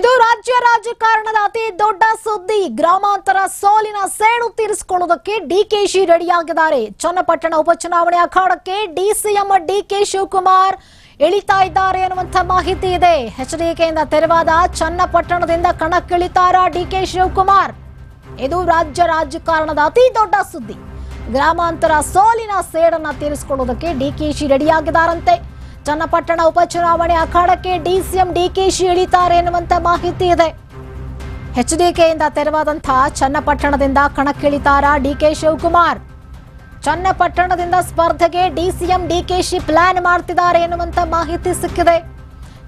ಇದು ರಾಜ್ಯ ರಾಜಕಾರಣದ ಅತಿ ದೊಡ್ಡ ಸುದ್ದಿ. ಗ್ರಾಮಾಂತರ ಸೋಲಿನ ಸೇಡು ತೀರಿಸಿಕೊಳ್ಳುವುದಕ್ಕೆ ಡಿಕೆಶಿ ರೆಡಿಯಾಗಿದ್ದಾರೆ. ಚನ್ನಪಟ್ಟಣ ಉಪಚುನಾವಣೆ ಅಖಾಡಕ್ಕೆ ಡಿಸಿಎಂ ಡಿಕೆ ಶಿವಕುಮಾರ್ ಇಳಿತಾ ಇದ್ದಾರೆ ಅನ್ನುವಂಥ ಮಾಹಿತಿ ಇದೆ. ಎಚ್ಡಿಕೆಯಿಂದ ತೆರವಾದ ಚನ್ನಪಟ್ಟಣದಿಂದ ಕಣಕ್ಕಿಳಿತಾರ ಡಿಕೆ ಶಿವಕುಮಾರ್. ಇದು ರಾಜ್ಯ ರಾಜಕಾರಣದ ಅತಿ ದೊಡ್ಡ ಸುದ್ದಿ. ಗ್ರಾಮಾಂತರ ಸೋಲಿನ ಸೇಡನ್ನ ತೀರಿಸಿಕೊಳ್ಳುವುದಕ್ಕೆ ಡಿಕೆಶಿ ರೆಡಿಯಾಗಿದ್ದಾರಂತೆ. ಚನ್ನಪಟ್ಟಣ ಉಪಚುನಾವಣೆ ಅಖಾಡಕ್ಕೆ ಡಿಸಿಎಂ ಡಿಕೆಶಿ ಇಳಿತಾರೆ ಎನ್ನುವಂತ ಮಾಹಿತಿ ಇದೆ. ಎಚ್ಡಿಕೆಯಿಂದ ತೆರವಾದಂತಹ ಚನ್ನಪಟ್ಟಣದಿಂದ ಕಣಕ್ಕಿಳಿತಾರ ಡಿಕೆ ಶಿವಕುಮಾರ್. ಚನ್ನಪಟ್ಟಣದಿಂದ ಸ್ಪರ್ಧೆಗೆ ಡಿಸಿಎಂ ಡಿಕೆಶಿ ಪ್ಲಾನ್ ಮಾಡ್ತಿದ್ದಾರೆ ಎನ್ನುವಂತ ಮಾಹಿತಿ ಸಿಕ್ಕಿದೆ.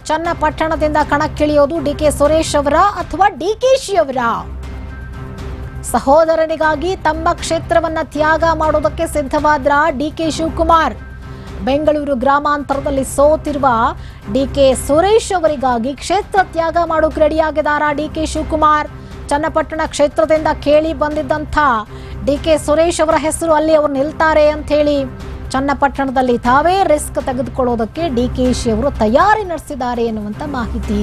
ಚನ್ನಪಟ್ಟಣದಿಂದ ಕಣಕ್ಕಿಳಿಯೋದು ಡಿಕೆ ಸುರೇಶ್ ಅವರ ಅಥವಾ ಡಿಕೆಶಿ ಅವರ? ಸಹೋದರನಿಗಾಗಿ ತಮ್ಮ ಕ್ಷೇತ್ರವನ್ನ ತ್ಯಾಗ ಮಾಡೋದಕ್ಕೆ ಸಿದ್ಧವಾದ್ರ ಡಿಕೆ ಶಿವಕುಮಾರ್. ಬೆಂಗಳೂರು ಗ್ರಾಮಾಂತರದಲ್ಲಿ ಸೋತಿರುವ ಡಿಕೆ ಸುರೇಶ್ ಅವರಿಗಾಗಿ ಕ್ಷೇತ್ರ ತ್ಯಾಗ ಮಾಡೋಕೆ ಡಿ ಡಿಕೆ ಶಿವಕುಮಾರ್? ಚನ್ನಪಟ್ಟಣ ಕ್ಷೇತ್ರದಿಂದ ಕೇಳಿ ಬಂದಿದ್ದಂಥ ಡಿಕೆ ಸುರೇಶ್ ಅವರ ಹೆಸರು ಅಲ್ಲಿ ಅವರು ನಿಲ್ತಾರೆ ಅಂತ ಹೇಳಿ ಚನ್ನಪಟ್ಟಣದಲ್ಲಿ ತಾವೇ ರಿಸ್ಕ್ ತೆಗೆದುಕೊಳ್ಳೋದಕ್ಕೆ ಡಿಕೆಶಿ ಅವರು ತಯಾರಿ ನಡೆಸಿದ್ದಾರೆ ಎನ್ನುವಂಥ ಮಾಹಿತಿ.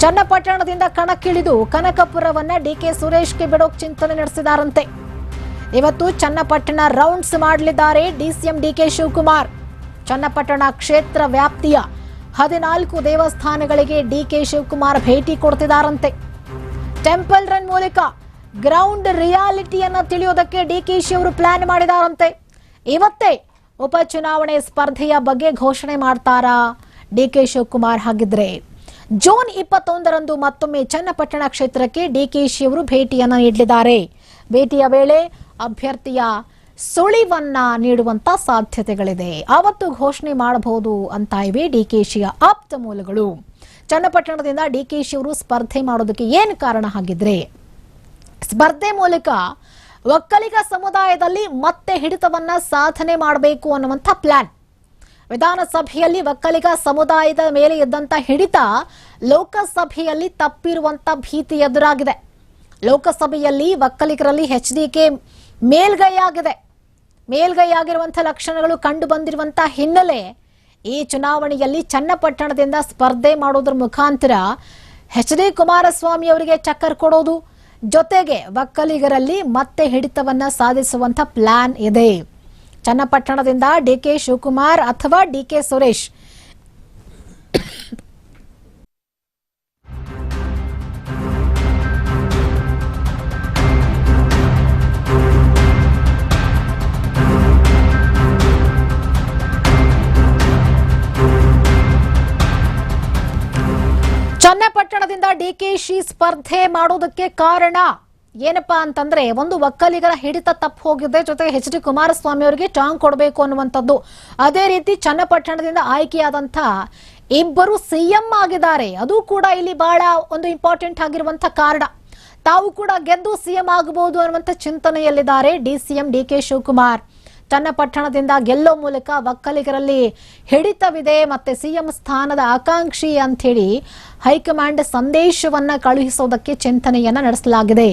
ಚನ್ನಪಟ್ಟಣದಿಂದ ಕಣಕ್ಕಿಳಿದು ಕನಕಪುರವನ್ನ ಡಿಕೆ ಸುರೇಶ್ಗೆ ಬಿಡೋಕೆ ಚಿಂತನೆ ನಡೆಸಿದಾರಂತೆ. ಇವತ್ತು ಚನ್ನಪಟ್ಟಣ ರೌಂಡ್ಸ್ ಮಾಡಲಿದ್ದಾರೆ ಡಿಸಿಎಂ ಡಿಕೆ ಶಿವಕುಮಾರ್. ಚನ್ನಪಟ್ಟಣ ಕ್ಷೇತ್ರ ವ್ಯಾಪ್ತಿಯ ಹದಿನಾಲ್ಕು ದೇವಸ್ಥಾನಗಳಿಗೆ ಡಿಕೆ ಶಿವಕುಮಾರ್ ಭೇಟಿ ಕೊಡ್ತಿದ್ದಾರಂತೆ ಟೆಂಪಲ್ ರನ್ ಮೂಲಕ ಗ್ರೌಂಡ್ ರಿಯಾಲಿಟಿಯನ್ನು ತಿಳಿಯೋದಕ್ಕೆ ಡಿಕೆಶಿ ಅವರು ಪ್ಲಾನ್ ಮಾಡಿದಾರಂತೆ. ಇವತ್ತೇ ಉಪಚುನಾವಣೆ ಸ್ಪರ್ಧೆಯ ಬಗ್ಗೆ ಘೋಷಣೆ ಮಾಡ್ತಾರಾ ಡಿಕೆ ಶಿವಕುಮಾರ್ ಹಾಗಿದ್ರೆ. ಜೂನ್ ಇಪ್ಪತ್ತೊಂದರಂದು ಮತ್ತೊಮ್ಮೆ ಚನ್ನಪಟ್ಟಣ ಕ್ಷೇತ್ರಕ್ಕೆ ಡಿಕೆಶಿ ಅವರು ಭೇಟಿಯನ್ನ ನೀಡಲಿದ್ದಾರೆ. ಭೇಟಿಯ ವೇಳೆ ಅಭ್ಯರ್ಥಿಯ ಸುಳಿವನ್ನ ನೀಡುವಂತ ಸಾಧ್ಯತೆಗಳಿದೆ. ಆವತ್ತು ಘೋಷಣೆ ಮಾಡಬಹುದು ಅಂತ ಇವೆ ಡಿಕೆಶಿಯ ಆಪ್ತ ಮೂಲಗಳು. ಚನ್ನಪಟ್ಟಣದಿಂದ ಡಿಕೆಶಿ ಅವರು ಸ್ಪರ್ಧೆ ಮಾಡೋದಕ್ಕೆ ಏನು ಕಾರಣ ಹಾಗಿದ್ರೆ, ಸ್ಪರ್ಧೆ ಮೂಲಕ ಒಕ್ಕಲಿಗ ಸಮುದಾಯದಲ್ಲಿ ಮತ್ತೆ ಹಿಡಿತವನ್ನ ಸಾಧನೆ ಮಾಡಬೇಕು ಅನ್ನುವಂಥ ಪ್ಲಾನ್. ವಿಧಾನಸಭೆಯಲ್ಲಿ ಒಕ್ಕಲಿಗ ಸಮುದಾಯದ ಮೇಲೆ ಇದ್ದಂತ ಹಿಡಿತ ಲೋಕಸಭೆಯಲ್ಲಿ ತಪ್ಪಿರುವಂತ ಭೀತಿ ಎದುರಾಗಿದೆ. ಲೋಕಸಭೆಯಲ್ಲಿ ಒಕ್ಕಲಿಗರಲ್ಲಿ ಎಚ್ಡಿಕೆ ಮೇಲ್ಗೈಯಾಗಿದೆ. ಮೇಲ್ಗೈಯಾಗಿರುವಂಥ ಲಕ್ಷಣಗಳು ಕಂಡು ಬಂದಿರುವಂಥ ಹಿನ್ನೆಲೆ ಈ ಚುನಾವಣೆಯಲ್ಲಿ ಚನ್ನಪಟ್ಟಣದಿಂದ ಸ್ಪರ್ಧೆ ಮಾಡೋದ್ರ ಮುಖಾಂತರ ಎಚ್ ಡಿ ಕುಮಾರಸ್ವಾಮಿ ಅವರಿಗೆ ಚಕ್ಕರ್ ಕೊಡೋದು, ಜೊತೆಗೆ ಒಕ್ಕಲಿಗರಲ್ಲಿ ಮತ್ತೆ ಹಿಡಿತವನ್ನ ಸಾಧಿಸುವಂತ ಪ್ಲಾನ್ ಇದೆ. ಚನ್ನಪಟ್ಟಣದಿಂದ ಡಿಕೆ ಶಿವಕುಮಾರ್ ಅಥವಾ ಡಿಕೆ ಸುರೇಶ್ ಚನ್ನಪಟ್ಟಣದಿಂದ ಡಿಕೆಶಿ ಸ್ಪರ್ಧೆ ಮಾಡೋದಕ್ಕೆ ಕಾರಣ ಏನಪ್ಪಾ ಅಂತಂದ್ರೆ ಒಂದು ಒಕ್ಕಲಿಗರ ಹಿಡಿತ ತಪ್ಪು ಹೋಗಿದೆ. ಜೊತೆಗೆ ಎಚ್ ಡಿ ಕುಮಾರಸ್ವಾಮಿ ಅವರಿಗೆ ಚಾಂಗ್ ಕೊಡಬೇಕು ಅನ್ನುವಂಥದ್ದು. ಅದೇ ರೀತಿ ಚನ್ನಪಟ್ಟಣದಿಂದ ಆಯ್ಕೆಯಾದಂಥ ಇಬ್ಬರು ಸಿಎಂ ಆಗಿದ್ದಾರೆ. ಅದು ಕೂಡ ಇಲ್ಲಿ ಬಹಳ ಒಂದು ಇಂಪಾರ್ಟೆಂಟ್ ಆಗಿರುವಂತ ಕಾರಣ. ತಾವು ಕೂಡ ಗೆದ್ದು ಸಿಎಂ ಆಗಬಹುದು ಅನ್ನುವಂಥ ಚಿಂತನೆಯಲ್ಲಿದ್ದಾರೆ ಡಿಸಿಎಂ ಡಿಕೆ ಶಿವಕುಮಾರ್. ಚನ್ನಪಟ್ಟಣದಿಂದ ಗೆಲ್ಲೋ ಮೂಲಕ ಒಕ್ಕಲಿಗರಲ್ಲಿ ಹಿಡಿತವಿದೆ. ಮತ್ತೆ ಸಿಎಂ ಸ್ಥಾನದ ಆಕಾಂಕ್ಷಿ ಅಂತ ಹೇಳಿ ಹೈಕಮಾಂಡ್ ಸಂದೇಶವನ್ನ ಕಳುಹಿಸೋದಕ್ಕೆ ಚಿಂತನೆಯನ್ನ ನಡೆಸಲಾಗಿದೆ.